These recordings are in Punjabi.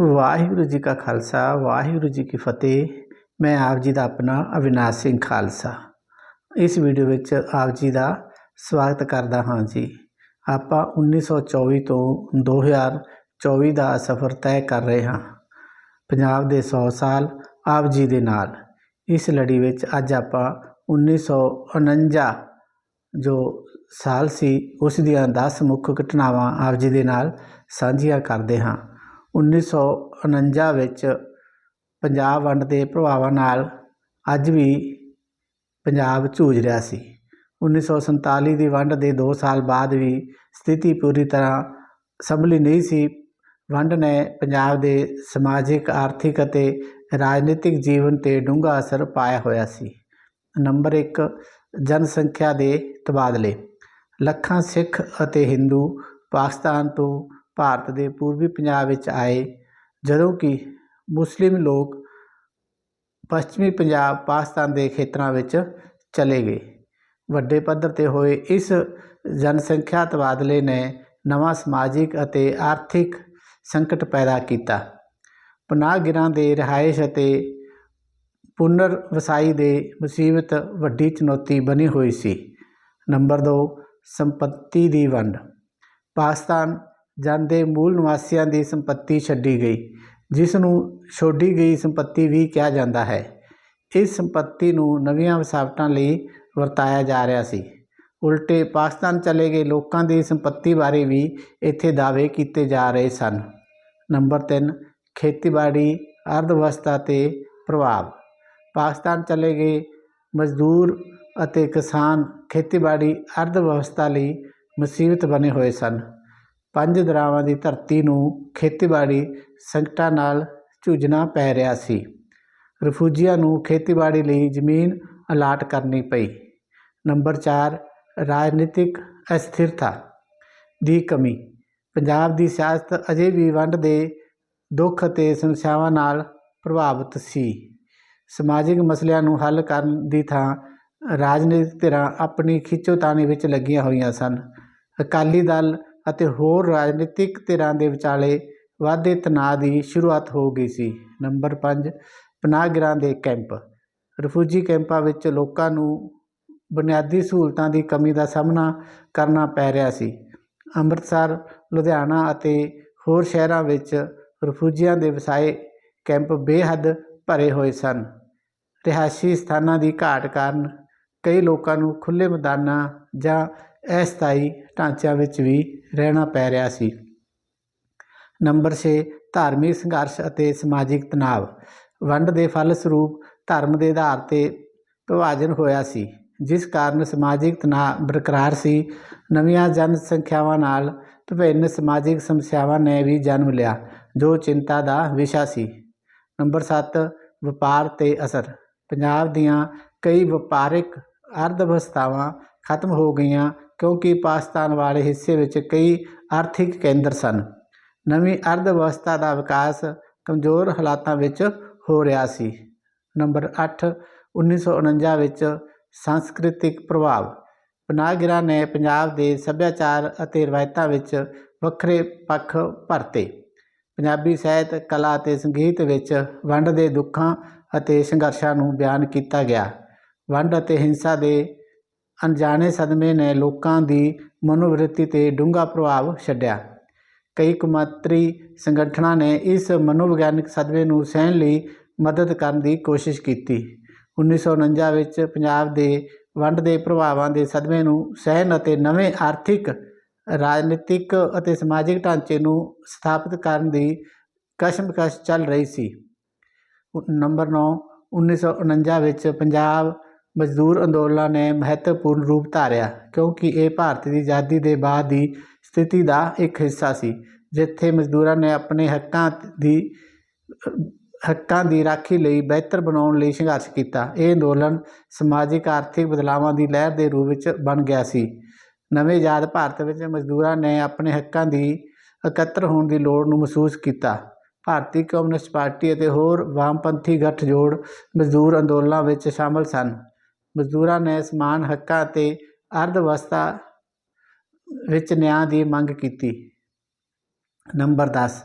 ਵਾਹਿਗੁਰੂ ਜੀ ਕਾ ਖਾਲਸਾ, ਵਾਹਿਗੁਰੂ ਜੀ ਕੀ ਫਤਿਹ। ਮੈਂ ਆਪ ਜੀ ਦਾ ਆਪਣਾ ਅਵਿਨਾਸ਼ ਸਿੰਘ ਖਾਲਸਾ। ਇਸ ਵੀਡੀਓ ਵਿੱਚ ਆਪ ਜੀ ਦਾ ਸਵਾਗਤ ਕਰਦਾ ਹਾਂ ਜੀ। ਆਪਾਂ 1924 ਤੋਂ 2024 ਦਾ ਸਫ਼ਰ ਤੈਅ ਕਰ ਰਹੇ ਹਾਂ। ਪੰਜਾਬ ਦੇ 100 ਸਾਲ ਆਪ ਜੀ ਦੇ ਨਾਲ। ਇਸ ਲੜੀ ਵਿੱਚ ਅੱਜ ਆਪਾਂ 1949 ਜੋ ਸਾਲ ਸੀ, ਉਸ ਦੀਆਂ 10 ਮੁੱਖ ਘਟਨਾਵਾਂ ਆਪ ਜੀ ਦੇ ਨਾਲ ਸਾਂਝੀਆਂ ਕਰਦੇ ਹਾਂ। 1949 ਵਿੱਚ ਪੰਜਾਬ ਵੰਡ ਦੇ ਪ੍ਰਭਾਵਾਂ ਨਾਲ ਅੱਜ ਵੀ ਪੰਜਾਬ ਝੂਝ ਰਿਹਾ ਸੀ। 1947 ਦੀ ਵੰਡ ਦੇ 2 ਸਾਲ ਬਾਅਦ ਵੀ ਸਥਿਤੀ ਪੂਰੀ ਤਰ੍ਹਾਂ ਸੰਭਲੀ ਨਹੀਂ ਸੀ। ਵੰਡ ਨੇ ਪੰਜਾਬ ਦੇ ਸਮਾਜਿਕ, ਆਰਥਿਕ ਅਤੇ ਰਾਜਨੀਤਿਕ ਜੀਵਨ ਤੇ ਡੂੰਘਾ ਅਸਰ ਪਾਇਆ ਹੋਇਆ ਸੀ। ਨੰਬਰ 1 ਜਨਸੰਖਿਆ ਦੇ ਤਬਾਦਲੇ। ਲੱਖਾਂ ਸਿੱਖ ਅਤੇ ਹਿੰਦੂ ਪਾਕਿਸਤਾਨ ਤੋਂ ਭਾਰਤ ਦੇ ਪੂਰਬੀ ਪੰਜਾਬ ਵਿੱਚ ਆਏ, ਜਦੋਂ ਕਿ ਮੁਸਲਿਮ ਲੋਕ ਪੱਛਮੀ ਪੰਜਾਬ, ਪਾਕਿਸਤਾਨ ਦੇ ਖੇਤਰਾਂ ਵਿੱਚ ਚਲੇ ਗਏ। ਵੱਡੇ ਪੱਧਰ ਤੇ ਹੋਏ ਇਸ ਜਨਸੰਖਿਆ ਤਬਾਦਲੇ ਨੇ ਨਵਾਂ ਸਮਾਜਿਕ ਅਤੇ ਆਰਥਿਕ ਸੰਕਟ ਪੈਦਾ ਕੀਤਾ। ਪਨਾਹਗਿਰਾਂ ਦੇ ਰਿਹਾਇਸ਼ ਅਤੇ ਪੁਨਰ ਵਸਾਈ ਦੇ ਮੁਸੀਬਤ ਵੱਡੀ ਚੁਣੌਤੀ ਬਣੀ ਹੋਈ ਸੀ। ਨੰਬਰ 2 ਸੰਪਤੀ ਦੀ ਵੰਡ। ਪਾਕਿਸਤਾਨ ਜਾਂਦੇ ਮੂਲ ਨਿਵਾਸੀਆਂ ਦੀ ਸੰਪਤੀ ਛੱਡੀ ਗਈ ਜਿਸ ਨੂੰ ਛੋਡੀ ਗਈ ਸੰਪਤੀ ਵੀ ਕਿਹਾ ਜਾਂਦਾ ਹੈ। ਇਸ ਸੰਪਤੀ ਨੂੰ ਨਵੀਆਂ ਵਸਾਵਟਾਂ ਲਈ ਵਰਤਾਇਆ ਜਾ ਰਿਹਾ ਸੀ। ਉਲਟੇ ਪਾਕਿਸਤਾਨ ਚਲੇ ਗਏ ਲੋਕਾਂ ਦੀ ਸੰਪਤੀ ਬਾਰੇ ਵੀ ਇੱਥੇ ਦਾਅਵੇ ਕੀਤੇ ਜਾ ਰਹੇ ਸਨ। ਨੰਬਰ 3 ਖੇਤੀਬਾੜੀ ਅਰਧਵਸਥਾ ਤੇ ਪ੍ਰਭਾਵ। ਪਾਕਿਸਤਾਨ ਚਲੇ ਗਏ ਮਜ਼ਦੂਰ ਅਤੇ ਕਿਸਾਨ ਖੇਤੀਬਾੜੀ ਅਰਥ ਵਿਵਸਥਾ ਲਈ ਮੁਸੀਬਤ ਬਣੇ ਹੋਏ ਸਨ। ਪੰਜ ਦਰਾਵਾਂ ਦੀ ਧਰਤੀ ਨੂੰ ਖੇਤੀਬਾੜੀ ਸੰਕਟਾਂ ਨਾਲ ਝੂਝਣਾ ਪੈ ਰਿਹਾ ਸੀ। ਰਿਫਿਊਜੀਆਂ ਨੂੰ ਖੇਤੀਬਾੜੀ ਲਈ ਜ਼ਮੀਨ ਅਲਾਟ ਕਰਨੀ ਪਈ। ਨੰਬਰ 4 ਰਾਜਨੀਤਿਕ ਅਸਥਿਰਤਾ ਦੀ ਕਮੀ। ਪੰਜਾਬ ਦੀ ਸਿਆਸਤ ਅਜੇ ਵੀ ਵੰਡ ਦੇ ਦੁੱਖ ਅਤੇ ਸਮੱਸਿਆਵਾਂ ਨਾਲ ਪ੍ਰਭਾਵਿਤ ਸੀ। ਸਮਾਜਿਕ ਮਸਲਿਆਂ ਨੂੰ ਹੱਲ ਕਰਨ ਦੀ ਥਾਂ ਰਾਜਨੀਤਿਕ ਧਿਰਾਂ ਆਪਣੀ ਖਿੱਚੋਤਾਣੀ ਵਿੱਚ ਲੱਗੀਆਂ ਹੋਈਆਂ ਸਨ। ਅਕਾਲੀ ਦਲ ਅਤੇ ਹੋਰ ਰਾਜਨੀਤਿਕ ਧਿਰਾਂ ਦੇ ਵਿਚਾਲੇ ਵਾਧੇ ਤਣਾਅ ਦੀ ਸ਼ੁਰੂਆਤ ਹੋ ਗਈ ਸੀ। ਨੰਬਰ 5 ਪਨਾਹਗਿਰਾਂ ਦੇ ਕੈਂਪ। ਰਿਫਿਊਜੀ ਕੈਂਪਾਂ ਵਿੱਚ ਲੋਕਾਂ ਨੂੰ ਬੁਨਿਆਦੀ ਸਹੂਲਤਾਂ ਦੀ ਕਮੀ ਦਾ ਸਾਹਮਣਾ ਕਰਨਾ ਪੈ ਰਿਹਾ ਸੀ। ਅੰਮ੍ਰਿਤਸਰ, ਲੁਧਿਆਣਾ ਅਤੇ ਹੋਰ ਸ਼ਹਿਰਾਂ ਵਿੱਚ ਰਫੂਜੀਆਂ ਦੇ ਵਸਾਏ ਕੈਂਪ ਬੇਹੱਦ ਭਰੇ ਹੋਏ ਸਨ। ਰਿਹਾਇਸ਼ੀ ਸਥਾਨਾਂ ਦੀ ਘਾਟ ਕਾਰਨ ਕਈ ਲੋਕਾਂ ਨੂੰ ਖੁੱਲ੍ਹੇ ਮੈਦਾਨਾਂ ਜਾਂ ਅਸਥਾਈ ਢਾਂਚਿਆਂ ਵਿੱਚ ਵੀ ਰਹਿਣਾ ਪੈ ਰਿਹਾ ਸੀ। ਨੰਬਰ 6 ਧਾਰਮਿਕ ਸੰਘਰਸ਼ ਅਤੇ ਸਮਾਜਿਕ ਤਣਾਅ। ਵੰਡ ਦੇ ਫਲਸਰੂਪ ਧਰਮ ਦੇ ਆਧਾਰ ਤੇ ਵਿਭਾਜਨ ਹੋਇਆ ਸੀ, ਜਿਸ ਕਾਰਨ ਸਮਾਜਿਕ ਤਣਾਅ ਬਰਕਰਾਰ ਸੀ। ਨਵੀਆਂ ਜਨਸੰਖਿਆਵਾਂ ਨਾਲ ਵਿਭਿੰਨ ਸਮਾਜਿਕ ਸਮੱਸਿਆਵਾਂ ਨੇ ਵੀ ਜਨਮ ਲਿਆ, ਜੋ ਚਿੰਤਾ ਦਾ ਵਿਸ਼ਾ ਸੀ। ਨੰਬਰ 7 ਵਪਾਰ ਤੇ ਅਸਰ। ਪੰਜਾਬ ਦੀਆਂ ਕਈ ਵਪਾਰਿਕ ਅਰਧਵਸਥਾਵਾਂ ਖਤਮ ਹੋ ਗਈਆਂ ਕਿਉਂਕਿ ਪਾਕਿਸਤਾਨ ਵਾਲੇ ਹਿੱਸੇ ਵਿੱਚ ਕਈ ਆਰਥਿਕ ਕੇਂਦਰ ਸਨ। ਨਵੀਂ ਅਰਧਵਸਥਾ ਦਾ ਵਿਕਾਸ ਕਮਜ਼ੋਰ ਹਾਲਾਤਾਂ ਵਿੱਚ ਹੋ ਰਿਹਾ ਸੀ। ਨੰਬਰ 8 1949 ਵਿੱਚ ਸੰਸਕ੍ਰਿਤਿਕ ਪ੍ਰਭਾਵ। ਪਨਾਹਗਿਰਾਂ ਨੇ ਪੰਜਾਬ ਦੇ ਸੱਭਿਆਚਾਰ ਅਤੇ ਰਵਾਇਤਾਂ ਵਿੱਚ ਵੱਖਰੇ ਪੱਖ ਭਰਤੇ। ਪੰਜਾਬੀ ਸਾਹਿਤ, ਕਲਾ ਅਤੇ ਸੰਗੀਤ ਵਿੱਚ ਵੰਡ ਦੇ ਦੁੱਖਾਂ ਅਤੇ ਸੰਘਰਸ਼ਾਂ ਨੂੰ ਬਿਆਨ ਕੀਤਾ ਗਿਆ। ਵੰਡ ਅਤੇ ਹਿੰਸਾ ਦੇ ਅਣਜਾਣੇ ਸਦਮੇ ਨੇ ਲੋਕਾਂ ਦੀ ਮਨੋਵਿਰਤੀ ਤੇ ਡੂੰਘਾ ਪ੍ਰਭਾਵ ਛੱਡਿਆ। ਕਈ ਕੁਮਾਤਰੀ ਸੰਗਠਨਾਂ ਨੇ ਇਸ ਮਨੋਵਿਗਿਆਨਕ ਸਦਮੇ ਨੂੰ ਸਹਿਣ ਲਈ ਮਦਦ ਕਰਨ ਦੀ ਕੋਸ਼ਿਸ਼ ਕੀਤੀ। 1949 ਵਿੱਚ ਪੰਜਾਬ ਦੇ ਵੰਡ ਦੇ ਪ੍ਰਭਾਵਾਂ ਦੇ ਸਦਮੇ ਨੂੰ ਸਹਿਣ ਅਤੇ ਨਵੇਂ ਆਰਥਿਕ, ਰਾਜਨੀਤਿਕ ਅਤੇ ਸਮਾਜਿਕ ਢਾਂਚੇ ਨੂੰ ਸਥਾਪਿਤ ਕਰਨ ਦੀ ਕਸ਼ਮਕਸ਼ ਚੱਲ ਰਹੀ ਸੀ। ਨੰਬਰ 9 1949 ਵਿੱਚ ਪੰਜਾਬ ਮਜ਼ਦੂਰ ਅੰਦੋਲਨਾਂ ਨੇ ਮਹੱਤਵਪੂਰਨ ਰੂਪ ਧਾਰਿਆ ਕਿਉਂਕਿ ਇਹ ਭਾਰਤ ਦੀ ਆਜ਼ਾਦੀ ਦੇ ਬਾਅਦ ਦੀ ਸਥਿਤੀ ਦਾ ਇੱਕ ਹਿੱਸਾ ਸੀ, ਜਿੱਥੇ ਮਜ਼ਦੂਰਾਂ ਨੇ ਆਪਣੇ ਹੱਕਾਂ ਦੀ ਹੱਕਾਂ ਦੀ ਰਾਖੀ ਲਈ ਬਿਹਤਰ ਬਣਾਉਣ ਲਈ ਸੰਘਰਸ਼ ਕੀਤਾ। ਇਹ ਅੰਦੋਲਨ ਸਮਾਜਿਕ, ਆਰਥਿਕ ਬਦਲਾਵਾਂ ਦੀ ਲਹਿਰ ਦੇ ਰੂਪ ਵਿੱਚ ਬਣ ਗਿਆ ਸੀ। ਨਵੇਂ ਆਜ਼ਾਦ ਭਾਰਤ ਵਿੱਚ ਮਜ਼ਦੂਰਾਂ ਨੇ ਆਪਣੇ ਹੱਕਾਂ ਦੀ ਇਕੱਤਰ ਹੋਣ ਦੀ ਲੋੜ ਨੂੰ ਮਹਿਸੂਸ ਕੀਤਾ। ਭਾਰਤੀ ਕਮਿਊਨਿਸਟ ਪਾਰਟੀ ਅਤੇ ਹੋਰ ਵਾਮਪੰਥੀ ਗੱਠਜੋੜ ਮਜ਼ਦੂਰ ਅੰਦੋਲਨਾਂ ਵਿੱਚ ਸ਼ਾਮਲ ਸਨ। ਮਜ਼ਦੂਰਾਂ ਨੇ ਸਮਾਨ ਹੱਕਾਂ ਅਤੇ ਅਰਧਵਸਥਾ ਵਿੱਚ ਨਿਆਂ ਦੀ ਮੰਗ ਕੀਤੀ। ਨੰਬਰ 10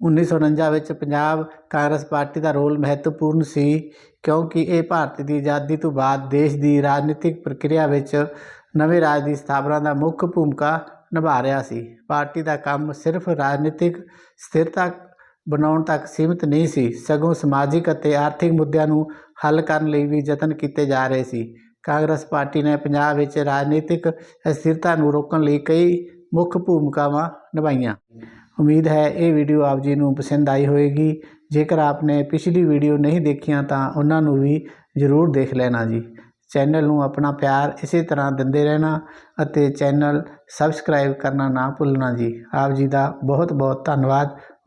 1949 ਵਿੱਚ ਪੰਜਾਬ ਕਾਂਗਰਸ ਪਾਰਟੀ ਦਾ ਰੋਲ ਮਹੱਤਵਪੂਰਨ ਸੀ ਕਿਉਂਕਿ ਇਹ ਭਾਰਤ ਦੀ ਆਜ਼ਾਦੀ ਤੋਂ ਬਾਅਦ ਦੇਸ਼ ਦੀ ਰਾਜਨੀਤਿਕ ਪ੍ਰਕਿਰਿਆ ਵਿੱਚ ਨਵੇਂ ਰਾਜ ਦੀ ਸਥਾਪਨਾ ਦਾ ਮੁੱਖ ਭੂਮਿਕਾ ਨਿਭਾ ਰਿਹਾ ਸੀ। ਪਾਰਟੀ ਦਾ ਕੰਮ ਸਿਰਫ ਰਾਜਨੀਤਿਕ ਸਥਿਰਤਾ ਬਣਾਉਣ ਤੱਕ ਸੀਮਿਤ ਨਹੀਂ ਸੀ। ਸਗੋਂ ਸਮਾਜਿਕ ਅਤੇ ਆਰਥਿਕ ਮੁੱਦਿਆਂ ਨੂੰ ਹੱਲ ਕਰਨ ਲਈ ਵੀ ਯਤਨ ਕੀਤੇ ਜਾ ਰਹੇ ਸੀ। ਕਾਂਗਰਸ ਪਾਰਟੀ ਨੇ ਪੰਜਾਬ ਵਿੱਚ ਰਾਜਨੀਤਿਕ ਅਸਥਿਰਤਾ ਨੂੰ ਰੋਕਣ ਲਈ ਕਈ ਮੁੱਖ ਭੂਮਿਕਾਵਾਂ ਨਿਭਾਈਆਂ। ਉਮੀਦ ਹੈ ਇਹ ਵੀਡੀਓ ਆਪ ਜੀ ਨੂੰ ਪਸੰਦ ਆਈ ਹੋਵੇਗੀ। ਜੇਕਰ ਆਪਨੇ ਪਿਛਲੀ ਵੀਡੀਓ ਨਹੀਂ ਦੇਖੀਆਂ ਤਾਂ ਉਹਨਾਂ ਨੂੰ ਵੀ ਜ਼ਰੂਰ ਦੇਖ ਲੈਣਾ ਜੀ। ਚੈਨਲ ਨੂੰ ਆਪਣਾ ਪਿਆਰ ਇਸੇ ਤਰ੍ਹਾਂ ਦਿੰਦੇ ਰਹਿਣਾ ਅਤੇ ਚੈਨਲ ਸਬਸਕ੍ਰਾਈਬ ਕਰਨਾ ਨਾ ਭੁੱਲਣਾ ਜੀ। ਆਪ ਜੀ ਦਾ ਬਹੁਤ ਬਹੁਤ ਧੰਨਵਾਦ।